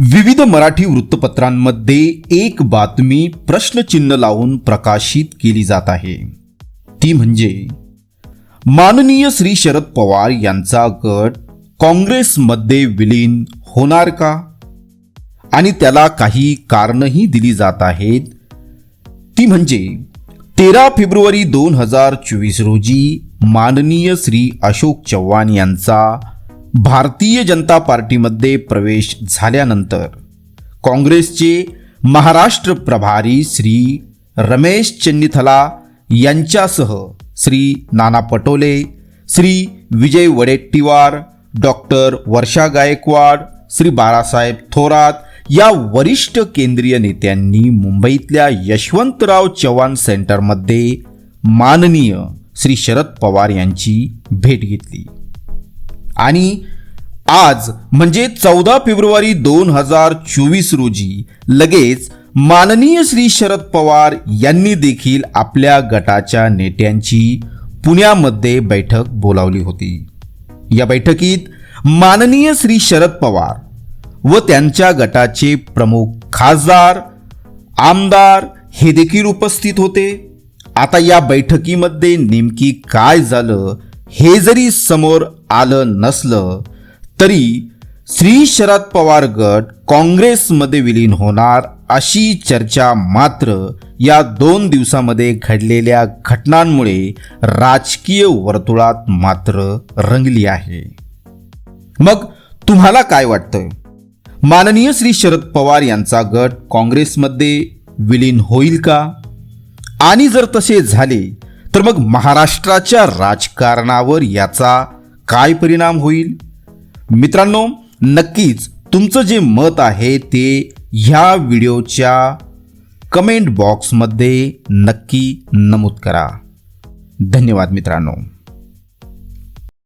विविध मराठी वृत्तपत्रांमध्ये एक बातमी प्रश्नचिन्ह लावून प्रकाशित केली जात आहे. ती म्हणजे माननीय श्री शरद पवार यांचा गट काँग्रेसमध्ये विलीन होणार का? आणि त्याला काही कारणही दिली जात आहेत. ती म्हणजे तेरा फेब्रुवारी दोन हजार चोवीस रोजी माननीय श्री अशोक चव्हाण यांचा भारतीय जनता पार्टीमध्ये प्रवेश झाल्यानंतर काँग्रेसचे महाराष्ट्र प्रभारी श्री रमेश चेन्निथला यांच्यासह श्री नाना पटोले श्री विजय वडेट्टीवार डॉक्टर वर्षा गायकवाड श्री बाळासाहेब थोरात या वरिष्ठ केंद्रीय नेत्यांनी मुंबईतल्या यशवंतराव चव्हाण सेंटरमध्ये माननीय श्री शरद पवार यांची भेट घेतली. आणि आज म्हणजे चौदा फेब्रुवारी दोन हजार चोवीस रोजी लगेच माननीय श्री शरद पवार यांनी देखील आपल्या गटाच्या नेत्यांची पुण्यामध्ये बैठक बोलावली होती. या बैठकीत माननीय श्री शरद पवार व त्यांच्या गटाचे प्रमुख खासदार आमदार हे देखील उपस्थित होते. आता या बैठकीमध्ये नेमकी काय झालं हे जरी समोर आलं नसलं तरी श्री शरद पवार गट काँग्रेसमध्ये विलीन होणार अशी चर्चा मात्र या दोन दिवसामध्ये घडलेल्या घटनांमुळे राजकीय वर्तुळात मात्र रंगली आहे. मग तुम्हाला काय वाटतं माननीय श्री शरद पवार यांचा गट काँग्रेसमध्ये विलीन होईल का? आणि जर तसे झाले तर मग महाराष्ट्राच्या राजकारणावर याचा काय परिणाम होईल? मित्रांनो नक्कीच तुमचं जे मत आहे ते ह्या व्हिडिओच्या कमेंट बॉक्समध्ये नक्की नमूद करा. धन्यवाद मित्रांनो.